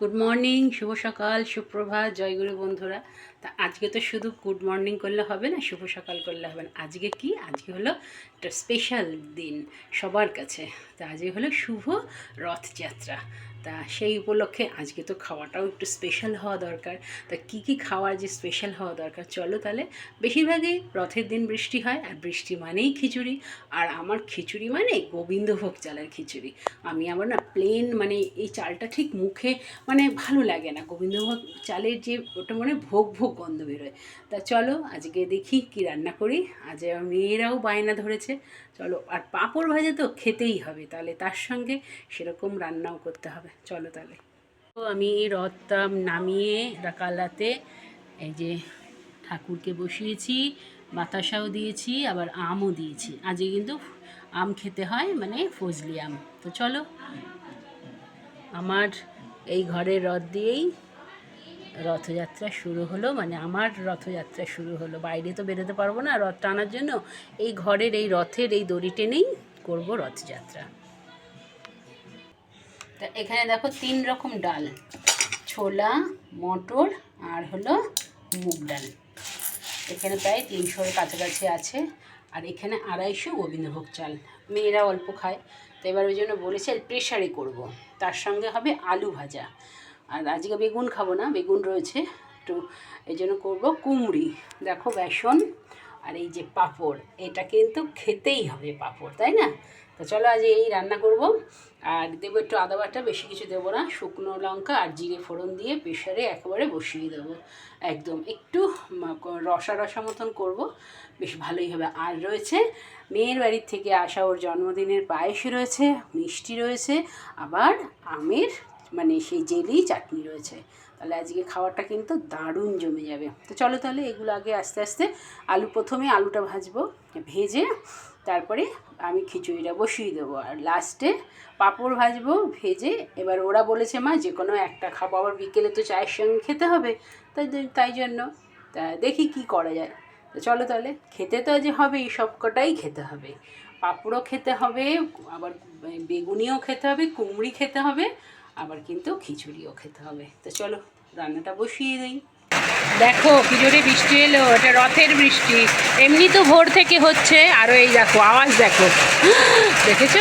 Good morning শুভ সকাল, সুপ্রভাত জয়গুরু বন্ধুরা। তা আজকে তো শুধু গুড মর্নিং করলে হবে না, শুভ সকাল করলে হবে না। আজকে কি? আজকে হলো একটা স্পেশাল দিন সবার কাছে। তা আজকে হলো শুভ রথযাত্রা। তা সেই উপলক্ষে আজকে তো খাওয়াটাও একটু স্পেশাল হওয়া দরকার। তা কি কি খাওয়ার যে স্পেশাল হওয়া দরকার? চলো তাহলে। বেশিরভাগই রথের দিন বৃষ্টি হয়, আর বৃষ্টি মানেই খিচুড়ি। আর আমার খিচুড়ি মানে গোবিন্দভোগ চালের খিচুড়ি। আমি আমার না প্লেন মানে এই চালটা ঠিক মুখে মানে ভালো লাগে না। গোবিন্দভোগ চালের যে ওটা মানে ভোগ ভোগ গন্ধ বেরোয়। তা চলো আজকে দেখি কি রান্না করি। আজ মেয়েরাও বায়না ধরেছে। চলো, আর পাঁপড় ভাজা তো খেতেই হবে। তাহলে তার সঙ্গে সেরকম রান্নাও করতে হবে। চলো তাহলে। তো আমি রথটা নামিয়ে কালাতে এই যে ঠাকুরকে বসিয়েছি, বাতাসাও দিয়েছি, আবার আমও দিয়েছি। আজকে কিন্তু আম খেতে হয় মানে ফজলি আম। তো চলো, আমার এই ঘরের রথ দিয়েই রথযাত্রা শুরু হলো মানে আমার রথযাত্রা শুরু হলো। বাইরে তো বেরোতে পারব না রথ টানার জন্য। এই ঘরের এই রথের এই দড়ি টেনেই করব রথযাত্রা। তা এখানে দেখো তিন রকম ডাল, ছোলা, মটর আর হলো মুগ ডাল। এখানে প্রায় তিনশোর কাছাকাছি আছে। আর এখানে আড়াইশো গোবিন্দভোগ চাল। মেয়েরা অল্প খায়। তো এবার ওই জন্য বলেছে প্রেশারে করব। তার সঙ্গে হবে আলু ভাজা। আর আজকে বেগুন খাব না, বেগুন রয়েছে। একটু এই জন্য করব কুমড়ি। দেখো বেসন আর এই যে পাঁপড়, এটা কিন্তু খেতেই হবে পাঁপড়, তাই না? তো চলো আজ এই রান্না করব। আর দেবো একটু আদা বাটা, বেশি কিছু দেবো না, শুকনো লঙ্কা আর জিরে ফোড়ন দিয়ে প্রেশারে একেবারে বসিয়ে দেবো। একদম একটু রসা রসা মতন করব, বেশ ভালোই হবে। আর রয়েছে মেয়ের বাড়ির থেকে আসা ওর জন্মদিনের পায়েস রয়েছে, মিষ্টি রয়েছে, আবার আমের মানে সেই জেলি চাটনি রয়েছে। তাহলে আজকে খাওয়াটা কিন্তু দারুণ জমে যাবে। তো চলো তাহলে এগুলো আগে আস্তে আস্তে আলু প্রথমে আলুটা ভাজবো, ভেজে তারপরে আমি খিচুড়িটা বসিয়ে দেবো। আর লাস্টে পাঁপড় ভাজবো, ভেজে এবার ওরা বলেছে, মা যে কোনো একটা খাব। আবার বিকেলে তো চায়ের সঙ্গে খেতে হবে। তাই তাই জন্য তা দেখি কি করা যায়। তো চলো তাহলে, খেতে তো যে হবে, এই সব কটাই খেতে হবে। পাঁপড়ও খেতে হবে, আবার বেগুনিও খেতে হবে, কুমড়ি খেতে হবে, আবার কিন্তু খিচুড়িও খেতে হবে। তো চলো, রান্নাটা বসিয়ে দিই। দেখো কি জোরে বৃষ্টি এলো, এটা রথের বৃষ্টি। এমনি তো ভোর থেকে হচ্ছে আরও এই দেখো, আওয়াজ দেখো। দেখেছ?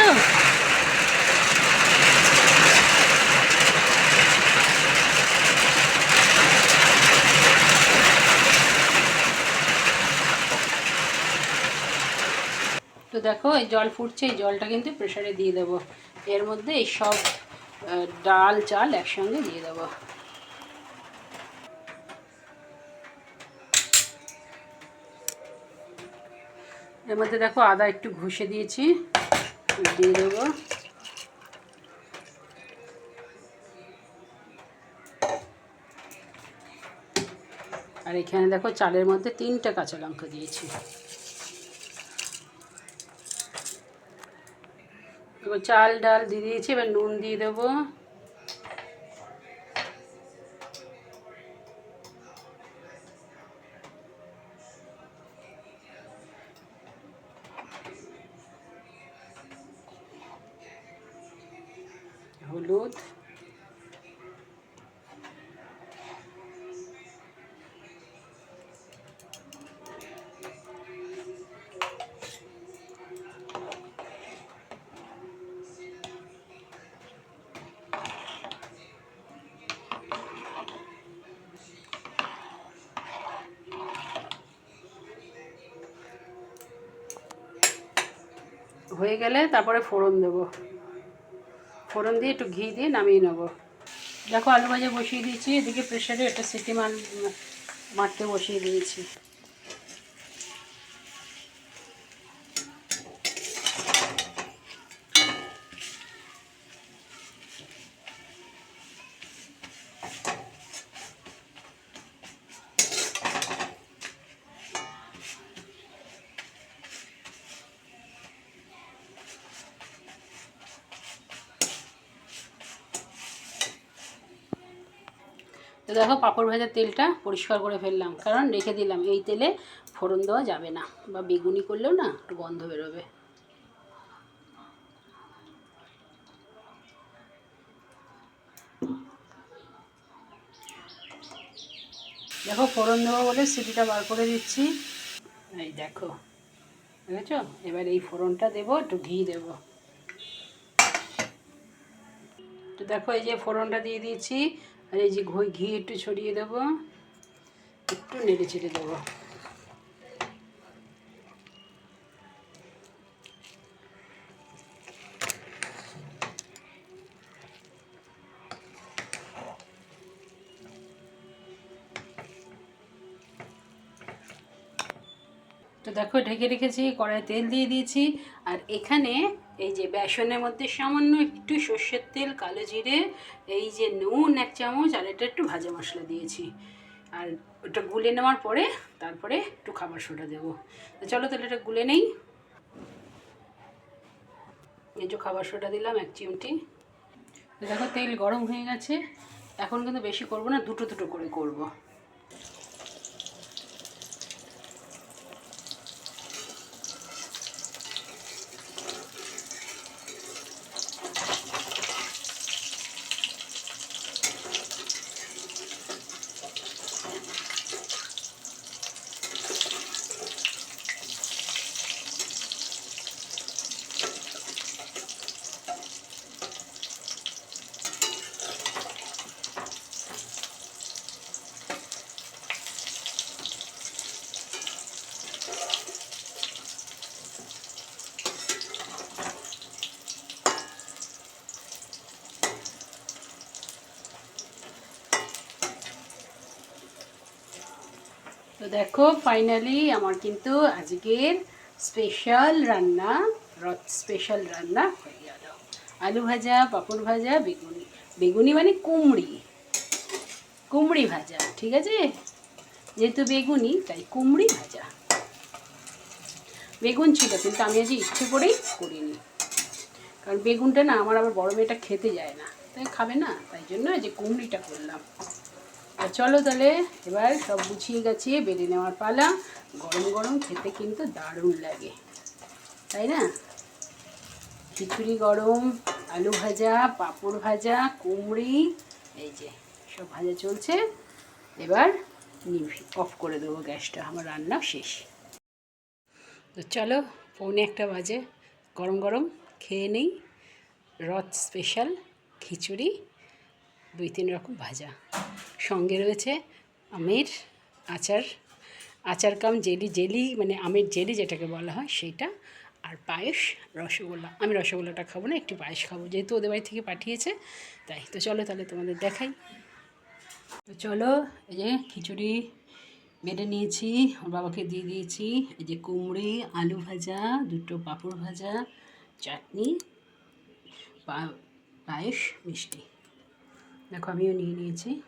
তো দেখো, এই জল ফুটছে, এই জলটা কিন্তু প্রেশারে দিয়ে দেবো। এর মধ্যে এই সব ডাল, চাল একসঙ্গে দিয়ে দেবো। এর মধ্যে দেখো আদা একটু ঘষে দিয়েছি, দিয়ে দেবো। আর এখানে দেখো চালের মধ্যে তিনটা কাঁচা লঙ্কা দিয়েছি। চাল, ডাল দিয়ে দিয়েছি, এবার নুন দিয়ে দেবো। হলুদ হয়ে গেলে তারপরে ফোড়ন দেবো। ফোড়ন দিয়ে একটু ঘি দিয়ে নামিয়ে নেব। দেখো আলু ভাজা বসিয়ে দিয়েছি, এদিকে প্রেশারে একটা সিটি মাল মারতে বসিয়ে দিয়েছি। তো দেখো পাঁপড় ভাজার তেলটা পরিষ্কার করে ফেললাম, কারণ রেখে দিলাম। এই তেলে ফোড়ন দেওয়া যাবে না, বা বেগুনি করলেও না একটু গন্ধ বেরোবে। দেখো ফোড়ন দেবো বলে সিটিটা বার করে দিচ্ছি। এই দেখো বুঝেছ এবার এই ফোড়নটা দেবো, একটু ঘি দেবো। তো দেখো এই যে ফোড়নটা দিয়ে দিয়েছি আর এই যে ঘি একটু ছড়িয়ে দেবো একটু নেড়ে ছেড়ে দেবো। দেখো, ঢেকে রেখেছি কড়াই তেল দিয়ে দিয়েছি। আর এখানে এই যে বেসনের মধ্যে সামান্য একটু সর্ষের তেল, কালো জিরে, এই যে নুন এক চামচ, আর এটা একটু ভাজা মশলা দিয়েছি। আর ওটা গুলে নেওয়ার পরে তারপরে একটু খাবার সোটা দেবো। তো চলো তাহলে এটা গুলে নেই। যে খাবার সোটা দিলাম, এক চিমটি। দেখো, তেল গরম হয়ে গেছে। এখন কিন্তু বেশি করব না, দুটো দুটো করে করব। তো দেখো ফাইনালি আমার কিন্তু আজকের স্পেশাল রান্না স্পেশাল রান্না হয়ে গেল। আলু ভাজা, পাঁপড় ভাজা, বেগুনি। বেগুনি মানে কুমড়ি। কুমড়ি ভাজা, ঠিক আছে? যেহেতু বেগুনি, তাই কুমড়ি ভাজা। বেগুন ছিল, কিন্তু আমি আজ ইচ্ছে করেই করিনি। কারণ বেগুনটা না, আমার আবার বড় মেয়েটা খেতে যায় না। তাই খাবে না, তাই জন্য যে কুমড়িটা করলাম। আর চলো তাহলে, এবার সব গুছিয়ে গেছিয়ে বেড়ে নেওয়ার পালা। গরম গরম খেতে কিন্তু দারুণ লাগে, তাই না? খিচুড়ি গরম, আলু ভাজা, পাঁপড় ভাজা, কুমড়ি, এই যে সব ভাজা চলছে। এবার নিভি অফ করে দেবো গ্যাসটা, আমার রান্না শেষ। তো চলো, পৌনে একটা বাজে। গরম গরম খেয়ে নেই, রথ স্পেশাল খিচুড়ি দুই তিন রকম ভাজা। সঙ্গে রয়েছে আমের আচার। আচার কাম জেলি জেলি মানে আমের জেলি যেটাকে বলা হয় সেটা আর পায়েস, রসগোল্লা। আমি রসগোল্লাটা খাব না, একটু পায়েস খাব। যেহেতু ওদের বাড়ি থেকে পাঠিয়েছে, তাই। তো চলো তাহলে তোমাদের দেখাই। তো চলো, এই যে খিচুড়ি বেটে নিয়েছি, ওর বাবাকে দিয়ে দিয়েছি। এই যে কুমড়ি, আলু ভাজা, দুটো পাঁপড় ভাজা, চাটনি পায়েস, মিষ্টি। দেখো, আমিও নিয়ে নিয়েছি।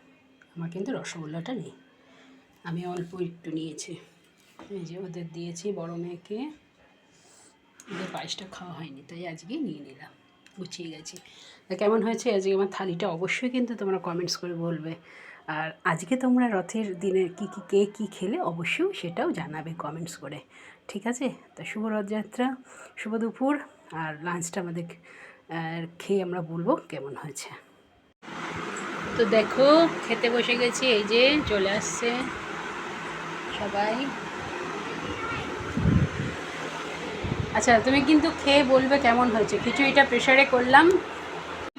আমার কিন্তু রসগোল্লাটা নেই। আমি অল্প একটু নিয়েছি। এই যে ওদের দিয়েছি বড় মেয়েকে। ওদের পায়েসটা খাওয়া হয়নি, তাই আজকে নিয়ে নিলাম। গুছিয়ে গেছি। তা কেমন হয়েছে? আজকে আমার থালিটা অবশ্যই কিন্তু তোমরা কমেন্টস করে বলবে। আর আজকে তোমরা রথের দিনে কী কী, কে কী খেলে অবশ্যই সেটাও জানাবে কমেন্টস করে। ঠিক আছে? তা শুভ রথযাত্রা, শুভ দুপুর। আর লাঞ্চটা আমাদের খেয়ে আমরা বলব কেমন হয়েছে। তো দেখো খেতে বসে গেছি এই যে চলে আসছে সবাই। আচ্ছা তুমি কিন্তু খেয়ে বলবে কেমন হয়েছে। খিচুড়িটা প্রেশারে করলাম।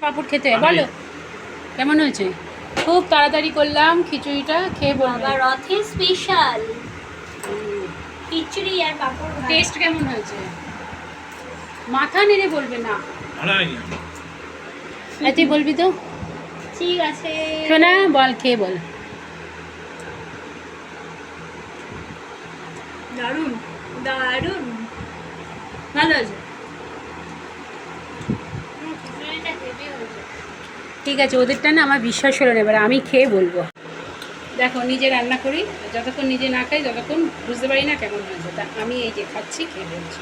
পাপড় খেতে বলো। কেমন হয়েছে? খুব তাড়াতাড়ি করলাম খিচুড়িটা খেয়ে বলবে রথের স্পেশাল খিচুড়ি আর পাঁপড়। টেস্ট কেমন হয়েছে? মাথা নেড়ে বলবে না। তুই বলবি তো। ঠিক আছে। শোনা বল খেয়ে বল? দারুণ দারুণ ভালো আছে? ঠিক আছে ওদেরটা না আমার বিশ্বাস হলো না এবার আমি খেয়ে বলব। দেখো নিজে রান্না করি যতক্ষণ নিজে না খাই যতক্ষণ বুঝতে পারি না কেমন হয়েছে। তা আমি এই যে খাচ্ছি খেয়ে বলছি।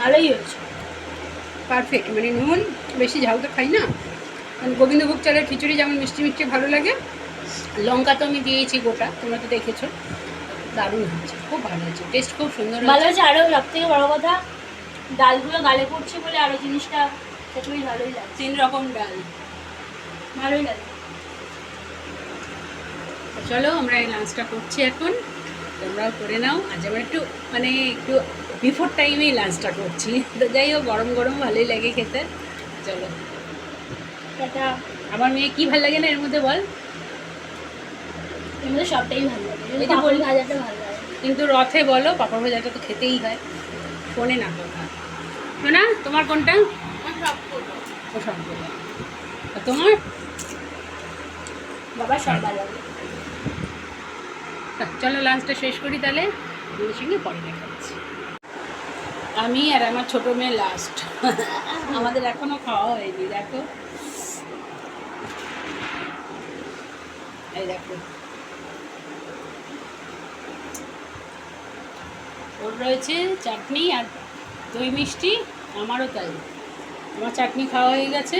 ভালোই হয়েছে। পারফেক্ট মানে নুন বেশি ঝাল তো খাই না। কারণ গোবিন্দভোগ চালের খিচুড়ি যেমন মিষ্টি মিষ্টি ভালো লাগে। লঙ্কা তো আমি দিয়েছি গোটা তোমরা তো দেখেছ। দারুণ হয়েছে খুব ভালো হয়েছে টেস্ট খুব সুন্দর ভালো হয়েছে আরও সব থেকে বড় কথা ডালগুলো গালে পড়ছে বলে আরও জিনিসটা খেতে বেশ ভালোই লাগছে তিন রকম ডাল। ভালোই লাগে। চলো আমরা এই লাঞ্চটা করছি এখন। তোমরাও করে নাও। আজ আমরা একটু মানে একটু বিফোর টাইমেই লাঞ্চটা করছি। তো যাই হোক গরম গরম ভালোই লাগে খেতে। চলো। আমার মেয়ে কি ভালো লাগে না এর মধ্যে বল? এর মধ্যে সবটাই ভালো লাগে। পাপড় বলি- ভাজাটা ভালো লাগে। কিন্তু রথে বলো পাপড় ভাজাটা তো খেতেই হয়। ফোনে না কথা। শোনা তোমার কোনটা? ও সব তোমার? বাবা সব ভালো লাগে। চলো লাঞ্চটা শেষ করি তাহলে। তোমার সঙ্গে পরে দেখা হচ্ছে। আমি আর আমার ছোটো মেয়ে লাস্ট আমাদের এখনও খাওয়া হয়নি, দেখো। এই দেখো। ওর রয়েছে চাটনি আর দই মিষ্টি, আমারও তাই। আমার চাটনি খাওয়া হয়ে গেছে।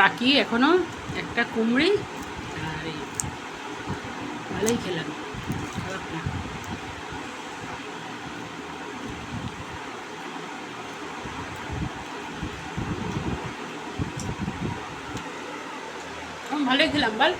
বাকি এখনও একটা কুমড়ি আর এই ভালোই খেলাম খারাপ না। ভালোই খেলাম বল।